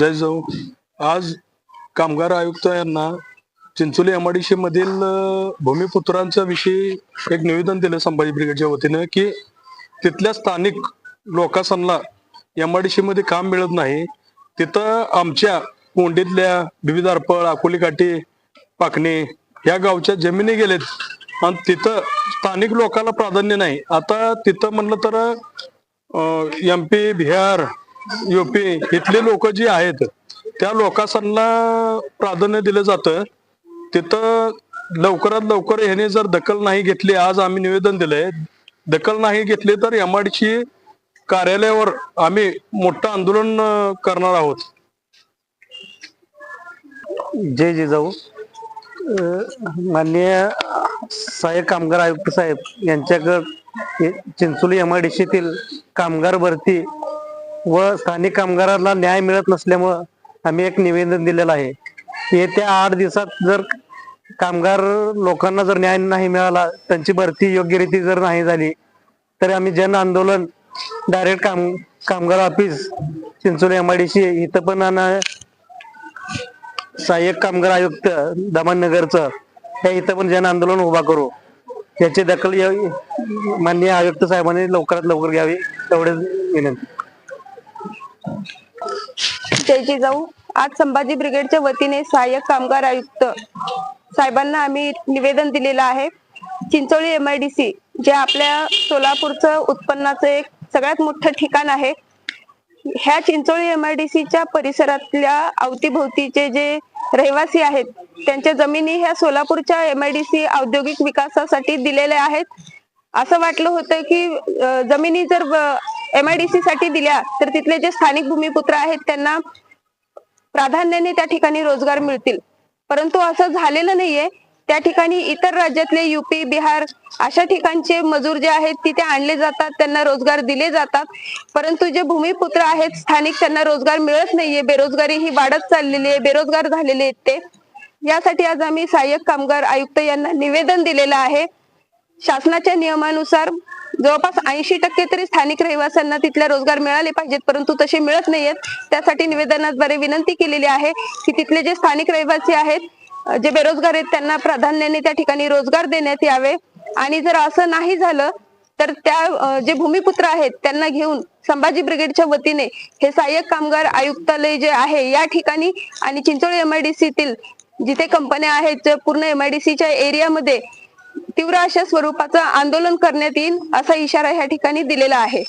जय जाऊ. आज कामगार आयुक्त यांना चिंचोली एमआयडीसी मधील भूमिपुत्रांच्या विषयी एक निवेदन दिलं संभाजी ब्रिगेडच्या वतीनं की तिथल्या स्थानिक लोकांना एमआडीसी मध्ये काम मिळत नाही. तिथं आमच्या कोंडीतल्या विविध अर्पळ अकोली काठी पाकणे या गावच्या जमिनी गेलेत. आणि तिथं स्थानिक लोकांना प्राधान्य नाही. आता तिथं म्हणलं तर एम पी बिहार युपी इथले लोक जी आहेत त्या लोकांना प्राधान्य दिलं जातं. तिथं लवकरात लवकर ह्याने जर दखल नाही घेतली आज आम्ही निवेदन दिलंय दखल नाही घेतली तर एमआयडीसी कार्यालयावर आम्ही मोठं आंदोलन करणार आहोत. जय जिजाऊ. जाऊ माननीय सहाय्यक कामगार आयुक्त साहेब यांच्याकडे चिंचोली एमआयडीसीतील कामगार भरती व स्थानिक कामगारांना न्याय मिळत नसल्यामुळं आम्ही एक निवेदन दिलेलं आहे. येत्या आठ दिवसात जर कामगार लोकांना जर न्याय नाही मिळाला त्यांची भरती योग्य रीती जर नाही झाली तर आम्ही जन आंदोलन डायरेक्ट काम कामगार office Chincholi M I D C इथं पण आणि सहाय्यक कामगार आयुक्त दमननगरचं या इथं पण जन आंदोलन उभा करू. याची दखल माननीय आयुक्त साहेबांनी लवकरात लवकर घ्यावी एवढेच विनंती. जय आज संभाजी ब्रिगेडच्या वतीने सहाय्यक कामगार आयुक्त साहेबांना आम्ही निवेदन दिलेलं आहे. Chincholi M I D C जे आपल्या सोलापूरचं उत्पन्नाचं एक सगळ्यात मोठं ठिकाण आहे. ह्या चिंचोळी एम आय डी सीच्या परिसरातल्या अवतीभोवतीचे जे रहिवासी आहेत त्यांच्या जमिनी ह्या सोलापूरच्या एम आय डी सी औद्योगिक विकासासाठी दिलेल्या आहेत. असं वाटलं होतं की जमिनी जर एम आय डी सी साठी दिल्या तर तिथले जे स्थानिक भूमिपुत्र आहेत त्यांना प्राधान्याने त्या ठिकाणी रोजगार मिळतील. परंतु असं झालेलं नाहीये. त्या ठिकाणी इतर राज्यातले युपी बिहार अशा ठिकाणचे मजूर जे आहेत तिथे आणले जातात त्यांना रोजगार दिले जातात. परंतु जे भूमिपुत्र आहेत स्थानिक त्यांना रोजगार मिळत नाहीये. बेरोजगारी ही वाढत चाललेली आहे बेरोजगार झालेले आहेत ते. यासाठी आज आम्ही सहाय्यक कामगार आयुक्त यांना निवेदन दिलेलं आहे. शासनाच्या नियमानुसार जवळपास ऐंशी टक्के तरी स्थानिक रहिवाशांना तिथल्या रोजगार मिळाले पाहिजेत परंतु तसे मिळत नाहीयेत. त्यासाठी निवेदनाद्वारे विनंती केलेली आहे की तिथले जे स्थानिक रहिवासी आहेत जे बेरोजगार आहेत त्यांना प्राधान्याने त्या ठिकाणी रोजगार देण्यात यावे. आणि जर असं नाही झालं तर त्या जे भूमिपुत्र आहेत त्यांना घेऊन संभाजी ब्रिगेडच्या वतीने हे सहाय्यक कामगार आयुक्तालय जे आहे या ठिकाणी आणि चिंचोळी एमआयडीसीतील जिथे कंपन्या आहेत पूर्ण एमआयडीसीच्या एरियामध्ये तीव्र अशा स्वरूपाचं आंदोलन करण्यात येईल असा इशारा या ठिकाणी दिलेला आहे.